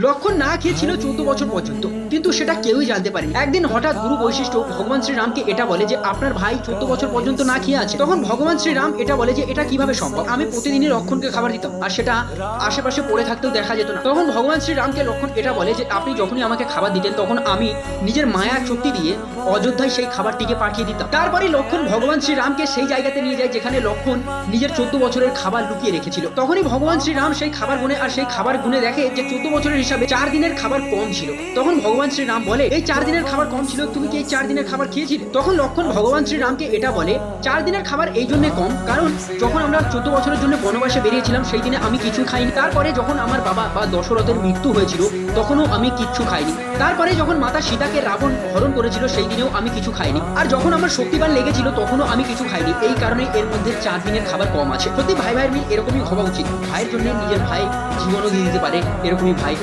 লক্ষণ না খেয়েছিল চৌদ্দ বছর পর্যন্ত। কিন্তু সেটা কেউই জানতে পারেনি। একদিন হঠাৎ গুরু বৈশিষ্ট্য ভগবান শ্রীরামকে এটা বলে যে, আপনার ভাই চৌদ্দ বছর পর্যন্ত না খেয়ে আছে। তখন ভগবান শ্রীরাম এটা বলে যে, এটা কীভাবে সম্ভব? আমি প্রতিদিনই লক্ষণকে খাবার দিতাম। আর সেটা আশেপাশে পড়ে থাকতেও দেখা যেত না। তখন ভগবান শ্রীরামকে লক্ষণ এটা বলে যে, আপনি যখনই আমাকে খাবার দিতেন, তখন আমি নিজের মায়া শক্তি দিয়ে অযোধ্যায় সেই খাবারটিকে পাঠিয়ে দিতাম। তারপরে লক্ষণ ভগবান শ্রীরামকে সেই জায়গাতে নিয়ে যায়, যেখানে লক্ষণ নিজের চোদ্দ বছরের খাবার লুকিয়ে রেখেছিল। তখনই ভগবান শ্রীরাম সেই খাবার গুনে আর সেই খাবার গুনে দেখে যে, চোদ্দ বছরের হিসাবে চার দিনের খাবার কম ছিল। তখন ভগবান শ্রীরাম বলে, এই চার দিনের খাবার কম ছিল, তুমি কি এই চার দিনের খাবার খেয়েছিলে? তখন লক্ষণ ভগবান শ্রীরামকে এটা বলে, চার দিনের খাবার এই জন্য কম, কারণ যখন আমরা চোদ্দ বছরের জন্য বনবাসে বেরিয়েছিলাম, সেই দিনে আমি কিছু খাইনি। তারপরে যখন আমার বাবা বা দশরথের মৃত্যু হয়েছিল, তখনও আমি কিচ্ছু খাইনি। তারপরে যখন মাতা সীতাকে রাবণ হরণ করেছিল, সেই দিনেও আমি কিছু খাইনি। আর যখন আমার শক্তিবান লেগেছিল, তখনও আমি কিছু খাইনি। এই কারণে এর মধ্যে চার দিনের খাবার কম আছে। সত্যি ভাই ভাইয়ের মিল এরকমই হওয়া উচিত। ভাইয়ের জন্য নিজের ভাই জীবনও দিয়ে দিতে পারে এরকমই ভাই।